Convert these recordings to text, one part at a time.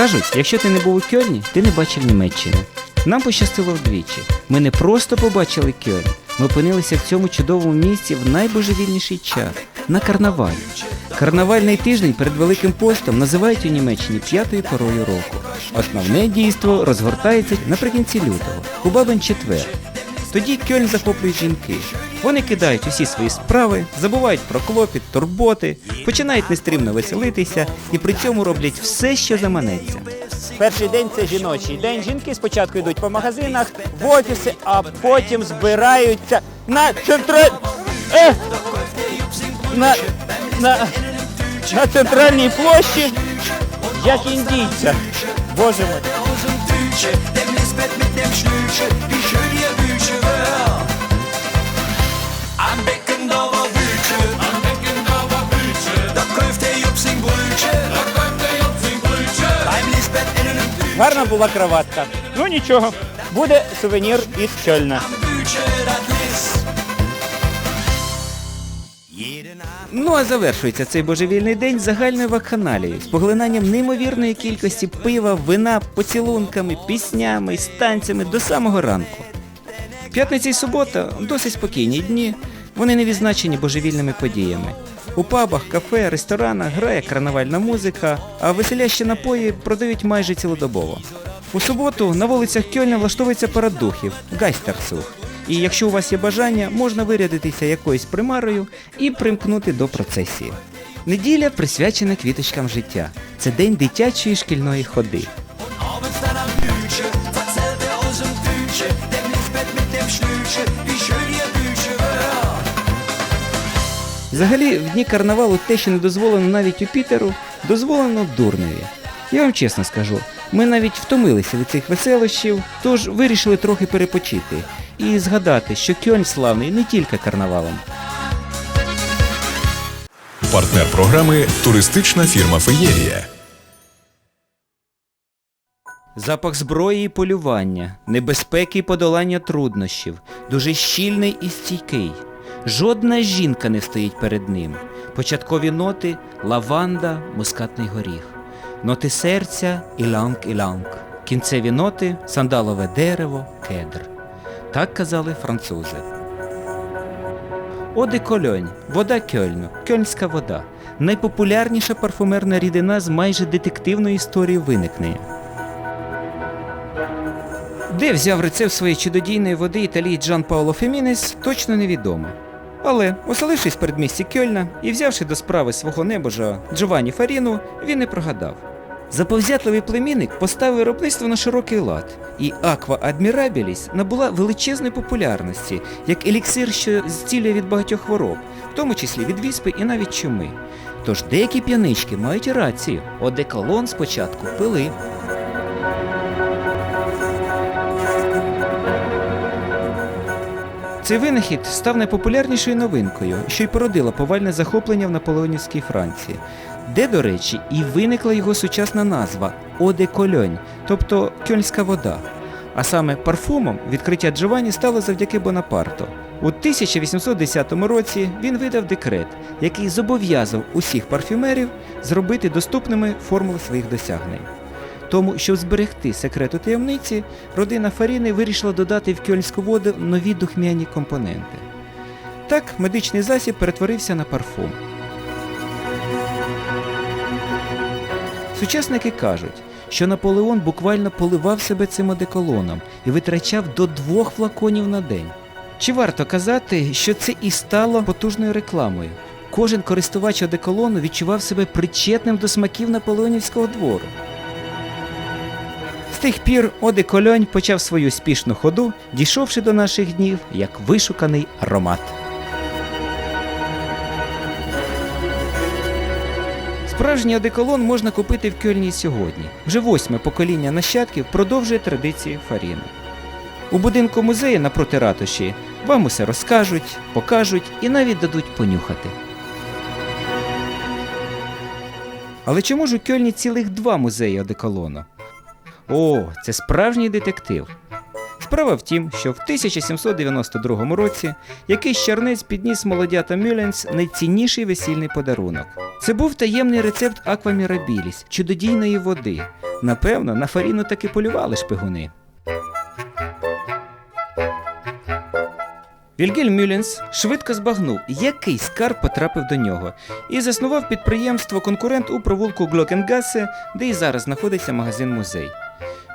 Кажуть, якщо ти не був у Кьольні, ти не бачив Німеччини. Нам пощастило вдвічі. Ми не просто побачили Кьольн, ми опинилися в цьому чудовому місці в найбожевільніший час на карнавалі. Карнавальний тиждень перед Великим постом називають у Німеччині п'ятою порою року. Основне дійство розгортається наприкінці лютого, у бабин четвер. Тоді Кьольн захоплюють жінки. Вони кидають усі свої справи, забувають про клопіт, турботи, починають нестримно веселитися і при цьому роблять все, що заманеться. Перший день це жіночий день. Жінки спочатку йдуть по магазинах, в офіси, а потім збираються на централь... Е! На... На... на центральній площі, як індійця. Боже мой. Гарна була краватка. Ну нічого, буде сувенір із ist. Ну а завершується цей божевільний день загальною вакханалією з поглинанням неймовірної кількості пива, вина, поцілунками, піснями, з танцями до самого ранку. П'ятниця і субота досить спокійні дні, вони не відзначені божевільними подіями. У пабах, кафе, ресторанах грає карнавальна музика, а веселящі напої продають майже цілодобово. У суботу на вулицях Кьольна влаштовується парад духів Гайстерсух. І якщо у вас є бажання, можна вирядитися якоюсь примарою і примкнути до процесії. Неділя присвячена квіточкам життя. Це день дитячої шкільної ходи. Abends dann Взагалі, в дні карнавалу те, що не дозволено навіть у Пітеру, дозволено дурневі. Я вам чесно скажу, ми навіть втомилися від цих веселощів, тож вирішили трохи перепочити і згадати, що Кьольн славний не тільки карнавалом. Партнер програми туристична фірма Феєрія. Запах зброї і полювання, небезпеки і подолання труднощів, дуже щільний і стійкий. Жодна жінка не стоїть перед ним. Початкові ноти лаванда, мускатний горіх. Ноти серця іланг-іланг. Кінцеві ноти сандалове дерево, кедр. Так казали французи. Оде Кольонь, вода Кьольну, кьольнська вода. Найпопулярніша парфумерна рідина з майже детективною історією виникнення. Де взяв рецепт своєї чудодійної води італії Джан Паоло Фемінес, точно невідомо. Але, оселившись в передмісті Кьольна і взявши до справи свого небожа Джованні Фаріну, він не прогадав. Заповзятливий племінник поставив виробництво на широкий лад, і Аква Адмірабіліс набула величезної популярності, як еліксир, що зцілює від багатьох хвороб, в тому числі від віспи і навіть чуми. Тож деякі п'янички мають рацію, одеколон спочатку пили. Цей винахід став найпопулярнішою новинкою, що й породила повальне захоплення в наполеонівській Франції, де, до речі, і виникла його сучасна назва Оде Кольонь, тобто кьольська вода. А саме парфумом відкриття Джованні стало завдяки Бонапарту. У 1810 році він видав декрет, який зобов'язав усіх парфюмерів зробити доступними формули своїх досягнень. Тому, щоб зберегти секрету таємниці, родина Фаріни вирішила додати в кьольську воду нові духмяні компоненти. Так медичний засіб перетворився на парфум. Сучасники кажуть, що Наполеон буквально поливав себе цим одеколоном і витрачав до двох флаконів на день. Чи варто казати, що це і стало потужною рекламою? Кожен користувач одеколону відчував себе причетним до смаків наполеонівського двору. Тих пір Оде Кольонь почав свою спішну ходу, дійшовши до наших днів як вишуканий аромат. Справжній одеколон можна купити в Кьольні й сьогодні. Вже восьме покоління нащадків продовжує традиції Фаріни. У будинку музею напроти ратуші вам усе розкажуть, покажуть і навіть дадуть понюхати. Але чому ж у Кьольні цілих два музеї одеколону? О, це справжній детектив. Справа в тім, що в 1792 році якийсь чернець підніс молодятам Мюлленс найцінніший весільний подарунок. Це був таємний рецепт аквамірабіліс, чудодійної води. Напевно, на Фаріну таки полювали шпигуни. Вільгель Мюлленс швидко збагнув, який скарб потрапив до нього, і заснував підприємство конкурент у провулку Глокенгасе, де і зараз знаходиться магазин-музей.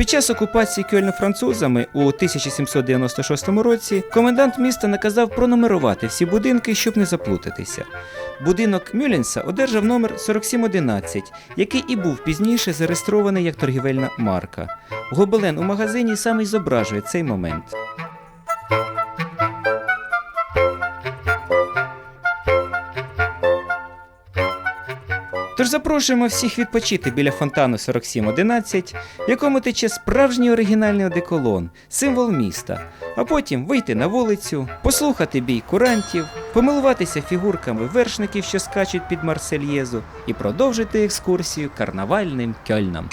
Під час окупації Кьольна французами у 1796 році комендант міста наказав пронумерувати всі будинки, щоб не заплутатися. Будинок Мюлінса одержав номер 4711, який і був пізніше зареєстрований як торгівельна марка. Гобелен у магазині саме й зображує цей момент. Тож запрошуємо всіх відпочити біля фонтану 4711, в якому тече справжній оригінальний одеколон, символ міста, а потім вийти на вулицю, послухати бій курантів, помилуватися фігурками вершників, що скачуть під Марсельєзу, і продовжити екскурсію карнавальним кьольном.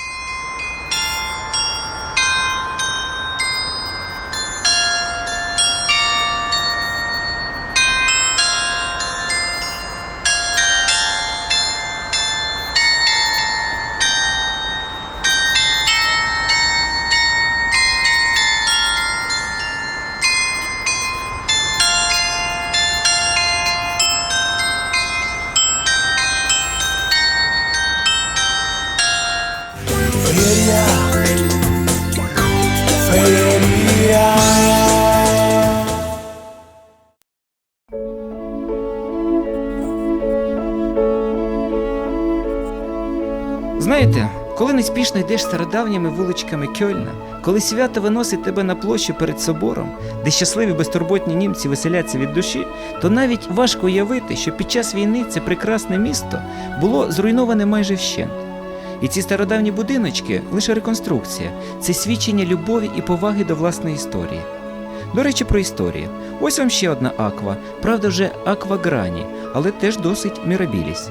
Йдеш стародавніми вуличками Кьольна, коли свято виносить тебе на площу перед собором, де щасливі безтурботні німці веселяться від душі, то навіть важко уявити, що під час війни це прекрасне місто було зруйноване майже вщент. І ці стародавні будиночки лише реконструкція, це свідчення любові і поваги до власної історії. До речі, про історію. Ось вам ще одна аква, правда, вже аква грані, але теж досить мірабіліс.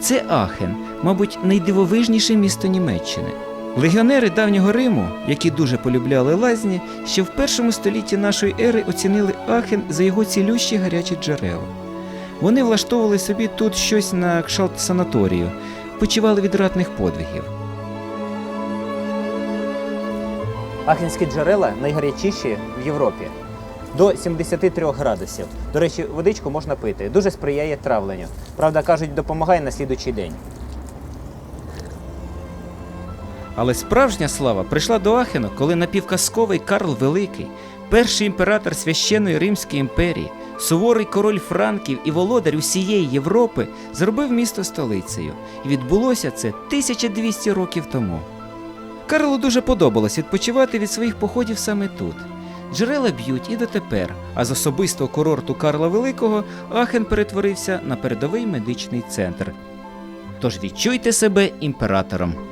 Це Ахен, мабуть, найдивовижніше місто Німеччини. Легіонери давнього Риму, які дуже полюбляли лазні, ще в першому столітті нашої ери оцінили Ахен за його цілющі гарячі джерела. Вони влаштовували собі тут щось на кшалт санаторію, почивали від ратних подвигів. Ахенські джерела найгарячіші в Європі. До 73 градусів. До речі, водичку можна пити. Дуже сприяє травленню. Правда, кажуть, допомагає на слідучий день. Але справжня слава прийшла до Ахену, коли напівказковий Карл Великий, перший імператор священної Римської імперії, суворий король Франків і володар усієї Європи зробив місто столицею. І відбулося це 1200 років тому. Карлу дуже подобалось відпочивати від своїх походів саме тут. Джерела б'ють і дотепер, а з особистого курорту Карла Великого Ахен перетворився на передовий медичний центр. Тож відчуйте себе імператором.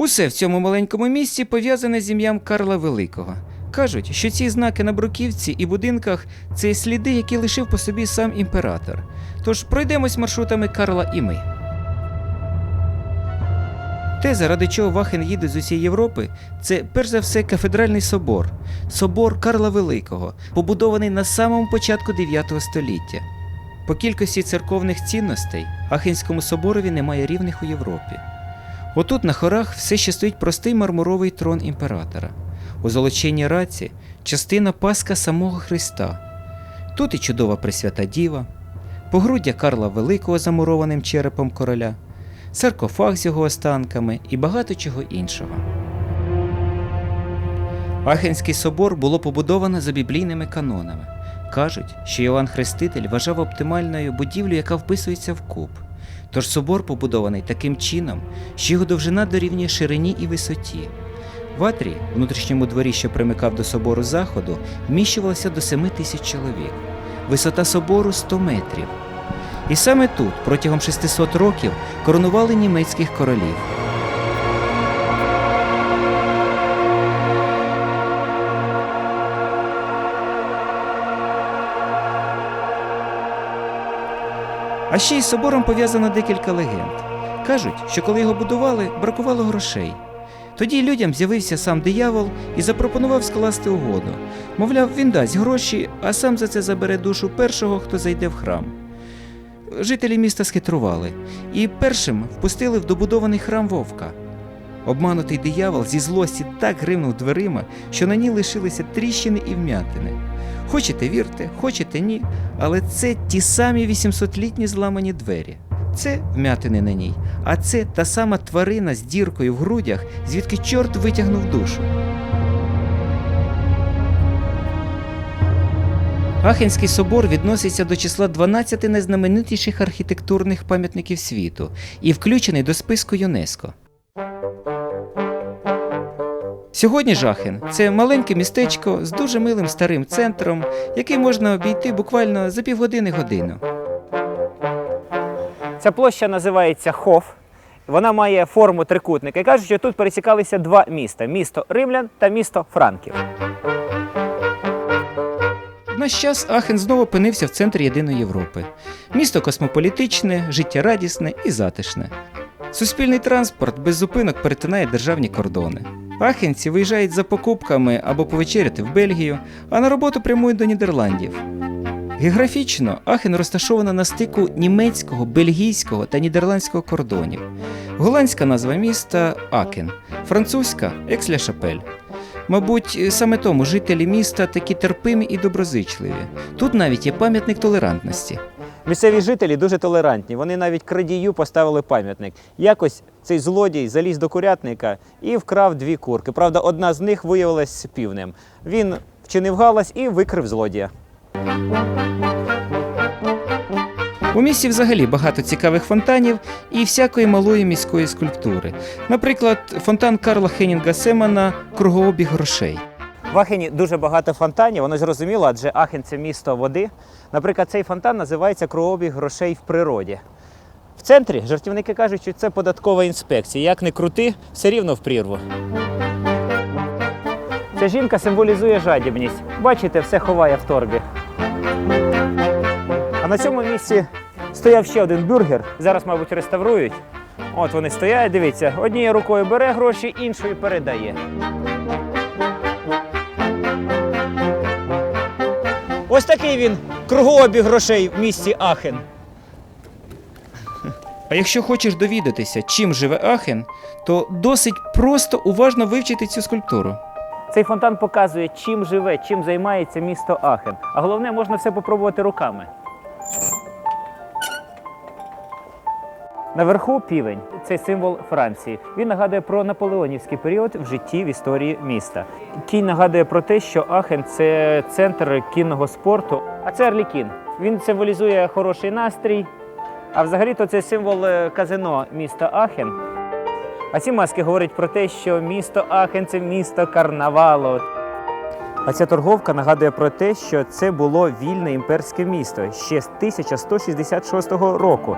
Усе в цьому маленькому місці пов'язане з ім'ям Карла Великого. Кажуть, що ці знаки на бруківці і будинках це сліди, які лишив по собі сам імператор. Тож пройдемось маршрутами Карла і ми. Те, заради чого Вахен їде з усієї Європи, це перш за все кафедральний собор, собор Карла Великого, побудований на самому початку 9 століття. По кількості церковних цінностей Ахенському соборові немає рівних у Європі. Отут на хорах все ще стоїть простий мармуровий трон імператора. У золоченій раці частина паска самого Христа. Тут і чудова Пресвята Діва, погруддя Карла Великого замурованим черепом короля, саркофаг з його останками і багато чого іншого. Ахенський собор було побудовано за біблійними канонами. Кажуть, що Йоанн Хреститель вважав оптимальною будівлю, яка вписується в куб. Тож собор побудований таким чином, що його довжина дорівнює ширині і висоті. В Атрі, внутрішньому дворі, що примикав до собору заходу, вміщувалося до 7 тисяч чоловік. Висота собору 100 метрів. І саме тут, протягом 600 років, коронували німецьких королів. А ще із собором пов'язано декілька легенд. Кажуть, що коли його будували, бракувало грошей. Тоді людям з'явився сам диявол і запропонував скласти угоду. Мовляв, він дасть гроші, а сам за це забере душу першого, хто зайде в храм. Жителі міста схитрували і першим впустили в добудований храм вовка. Обманутий диявол зі злості так гримнув дверима, що на ній лишилися тріщини і вмятини. Хочете вірте, хочете ні, але це ті самі 800-літні зламані двері. Це вмятини на ній, а це та сама тварина з діркою в грудях, звідки чорт витягнув душу. Ахенський собор відноситься до числа 12 найзнаменитіших архітектурних пам'ятників світу і включений до списку ЮНЕСКО. Сьогодні Жахен це маленьке містечко з дуже милим старим центром, який можна обійти буквально за півгодини годину. Ця площа називається Хоф. Вона має форму трикутника. І кажуть, що тут пересікалися два міста: місто Римлян та місто Франків. В наш час Ахен знову опинився в центрі єдиної Європи. Місто космополітичне, життєрадісне і затишне. Суспільний транспорт без зупинок перетинає державні кордони. Ахенці виїжджають за покупками або повечеряти в Бельгію, а на роботу прямують до Нідерландів. Географічно Ахен розташована на стику німецького, бельгійського та нідерландського кордонів. Голландська назва міста Акен, французька Екс-ля-Шапель. Мабуть, саме тому жителі міста такі терпимі і доброзичливі. Тут навіть є пам'ятник толерантності. Місцеві жителі дуже толерантні. Вони навіть крадію поставили пам'ятник. Якось цей злодій заліз до курятника і вкрав дві курки. Правда, одна з них виявилась півнем. Він вчинив галас і викрив злодія. У місті взагалі багато цікавих фонтанів і всякої малої міської скульптури. Наприклад, фонтан Карла Хеннінга Семана Кругообіг грошей. В Ахені дуже багато фонтанів, воно зрозуміло, адже Ахен це місто води. Наприклад, цей фонтан називається кругообіг грошей в природі. В центрі жартівники кажуть, що це податкова інспекція. Як не крути, все рівно в прірву. Ця жінка символізує жадібність. Бачите, все ховає в торбі. А на цьому місці стояв ще один бюргер. Зараз, мабуть, реставрують. От вони стоять, дивіться, однією рукою бере гроші, іншою передає. Ось такий він кругообіг грошей в місті Ахен. А якщо хочеш довідатися, чим живе Ахен, то досить просто уважно вивчити цю скульптуру. Цей фонтан показує, чим живе, чим займається місто Ахен. А головне, можна все попробувати руками. Наверху півень це символ Франції. Він нагадує про наполеонівський період в житті в історії міста. Кінь нагадує про те, що Ахен це центр кінного спорту. А це Арлікін. Він символізує хороший настрій. А взагалі-то це символ е, казино міста Ахен. А ці маски говорять про те, що місто Ахен це місто карнавалу. А ця торговка нагадує про те, що це було вільне імперське місто ще з 1166 року.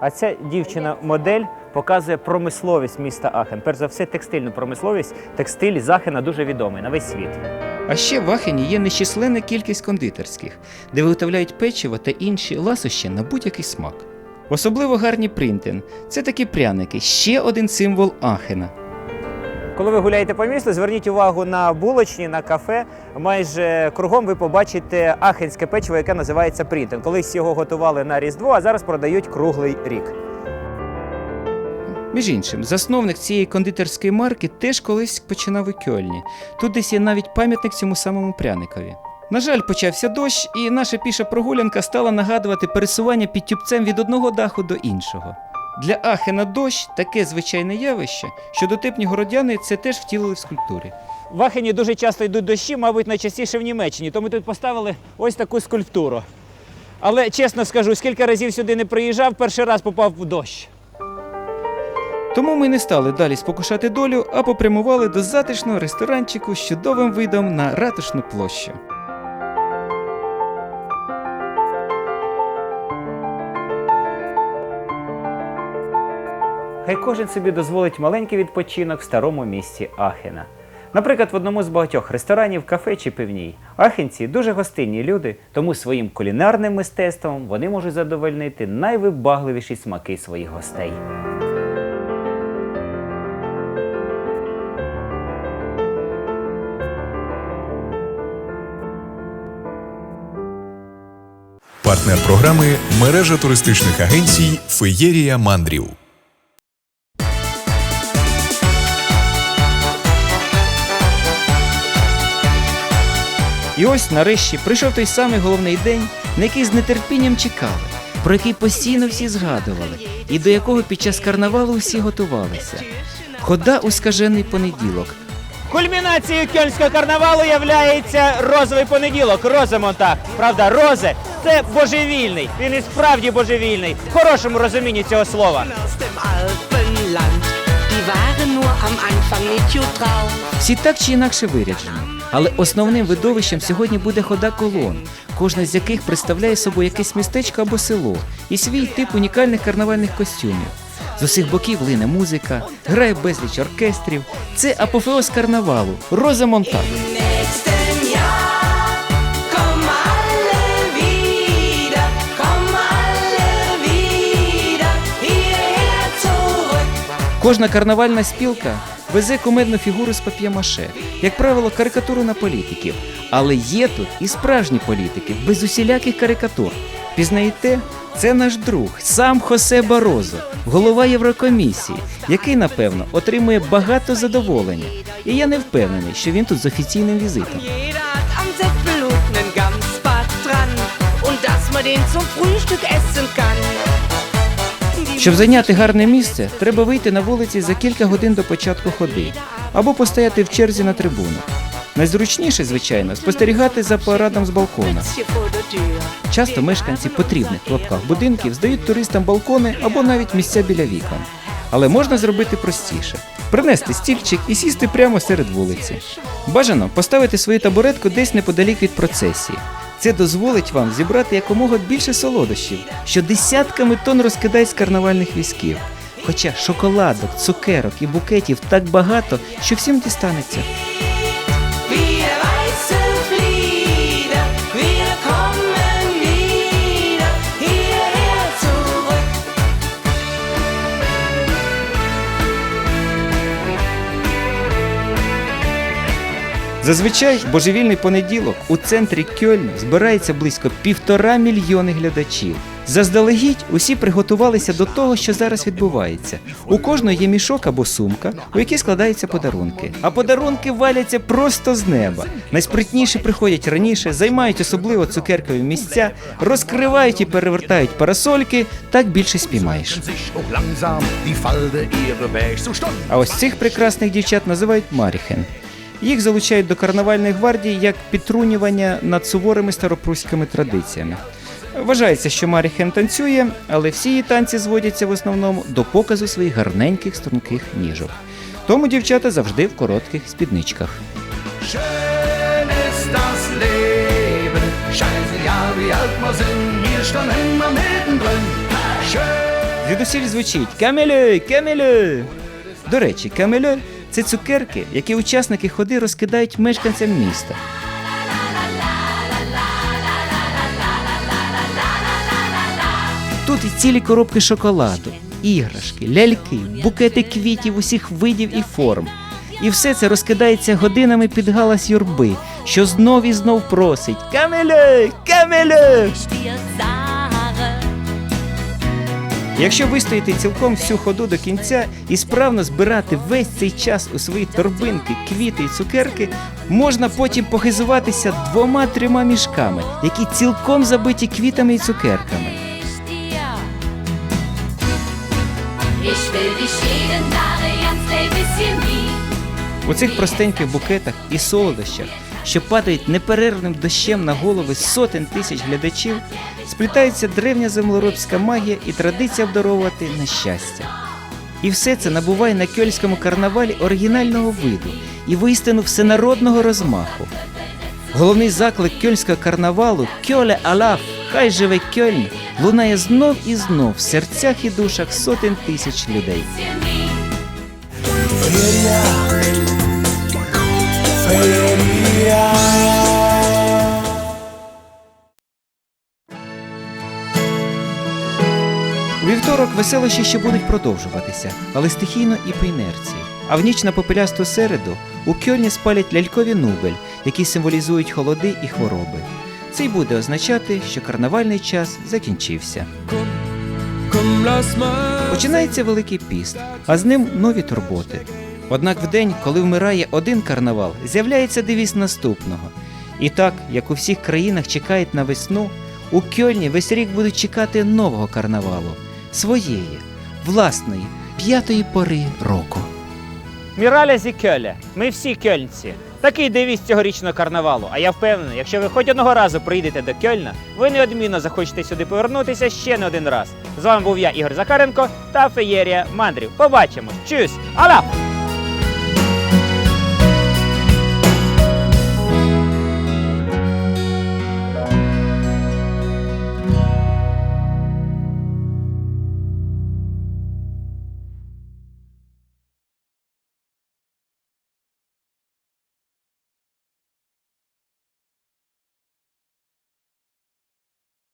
А ця дівчина-модель показує промисловість міста Ахен. Перш за все, текстильну промисловість. Текстиль з Ахена дуже відомий на весь світ. А ще в Ахені є нещисленна кількість кондитерських, де виготовляють печиво та інші ласощі на будь-який смак. Особливо гарні принтен це такі пряники, ще один символ Ахена. Коли ви гуляєте по місту, зверніть увагу на булочні, на кафе. Майже кругом ви побачите ахенське печиво, яке називається принтен. Колись його готували на Різдво, а зараз продають круглий рік. Між іншим, засновник цієї кондитерської марки теж колись починав у Кьольні. Тут десь є навіть пам'ятник цьому самому пряникові. На жаль, почався дощ, і наша піша прогулянка стала нагадувати пересування під тюбцем від одного даху до іншого. Для Ахена дощ таке звичайне явище, що дотепні городяни це теж втілили в скульптурі. В Ахені дуже часто йдуть дощі, мабуть, найчастіше в Німеччині, тому тут поставили ось таку скульптуру. Але чесно скажу, скільки разів сюди не приїжджав, перший раз попав в дощ. Тому ми не стали далі спокушати долю, а попрямували до затишного ресторанчику з чудовим видом на ратушну площу. Хай кожен собі дозволить маленький відпочинок в старому місті Ахена. Наприклад, в одному з багатьох ресторанів, кафе чи пивній. Ахенці дуже гостинні люди, тому своїм кулінарним мистецтвом вони можуть задовольнити найвибагливіші смаки своїх гостей. Партнер програми мережа туристичних агенцій Феєрія Мандрів. І ось нарешті прийшов той самий головний день, на який з нетерпінням чекали, про який постійно всі згадували, і до якого під час карнавалу всі готувалися. Хода у скажений понеділок. Кульмінацією кельнського карнавалу являється розовий понеділок, роземонтах. Правда, розе це божевільний. Він і справді божевільний, в хорошому розумінні цього слова. Всі так чи інакше виряджені. Але основним видовищем сьогодні буде хода колон, кожна з яких представляє собою якесь містечко або село і свій тип унікальних карнавальних костюмів. З усіх боків лине музика, грає безліч оркестрів. Це апофеоз карнавалу, Роза Кожна карнавальна спілка везе кумедну фігуру з пап'ємаше, як правило, карикатуру на політиків. Але є тут і справжні політики, без усіляких карикатур. Пізнаєте, це наш друг, сам Хосе Барозо, голова Єврокомісії, який, напевно, отримує багато задоволення. І я не впевнений, що він тут з офіційним візитом. Und dass man den zum Frühstück essen kann. Щоб зайняти гарне місце, треба вийти на вулиці за кілька годин до початку ходи або постояти в черзі на трибунах. Найзручніше, звичайно, спостерігати за парадом з балкона. Часто мешканці потрібних в лапках будинків здають туристам балкони або навіть місця біля вікон. Але можна зробити простіше: принести стільчик і сісти прямо серед вулиці. Бажано поставити свою табуретку десь неподалік від процесії. Це дозволить вам зібрати якомога більше солодощів, що десятками тонн розкидають з карнавальних візків. Хоча шоколадок, цукерок і букетів так багато, що всім дістанеться. Зазвичай божевільний понеділок у центрі Кьольну збирається близько півтора мільйони глядачів. Заздалегідь усі приготувалися до того, що зараз відбувається. У кожного є мішок або сумка, у якій складаються подарунки. А подарунки валяться просто з неба. Найспритніші приходять раніше, займають особливо цукеркові місця, розкривають і перевертають парасольки, так більше спіймаєш. А ось цих прекрасних дівчат називають Маріхен. Їх залучають до карнавальної гвардії як підтрунювання над суворими старопруськими традиціями. Вважається, що Маріхен танцює, але всі її танці зводяться в основному до показу своїх гарненьких струнких ніжок. Тому дівчата завжди в коротких спідничках. Звідусіль звучить Камелю, камелю. До речі, камелю це цукерки, які учасники ходи розкидають мешканцям міста. Тут і цілі коробки шоколаду, іграшки, ляльки, букети квітів усіх видів і форм. І все це розкидається годинами під галас юрби, що знов і знов просить Камелю, камелю! Якщо вистоїти цілком всю ходу до кінця і справно збирати весь цей час у свої торбинки, квіти і цукерки, можна потім похизуватися двома-трьома мішками, які цілком забиті квітами і цукерками. У цих простеньких букетах і солодощах, що падають неперервним дощем на голови сотень тисяч глядачів, сплітається древня землеробська магія і традиція обдаровувати на щастя. І все це набуває на кьольському карнавалі оригінального виду і воістину всенародного розмаху. Головний заклик кьольського карнавалу Кьоле Алаф, хай живе Кьольн лунає знов і знов в серцях і душах сотень тисяч людей. У вівторок веселощі ще будуть продовжуватися, але стихійно і по інерції. А в ніч на попелясту середу у Кьольні спалять лялькові нубель, які символізують холоди і хвороби. Це й буде означати, що карнавальний час закінчився. Починається Великий піст, а з ним нові турботи. Однак в день, коли вмирає один карнавал, з'являється девіз наступного. І так, як у всіх країнах чекають на весну, у Кьольні весь рік будуть чекати нового карнавалу, своєї, власної, п'ятої пори року. Міраля зі Кьоля. Ми всі кьольнці. Такий девіз цьогорічного карнавалу. А я впевнений, якщо ви хоч одного разу приїдете до Кьольна, ви неодмінно захочете сюди повернутися ще не один раз. З вами був я, Ігор Захаренко та Феєрія Мандрів. Побачимось. Чус! Аля!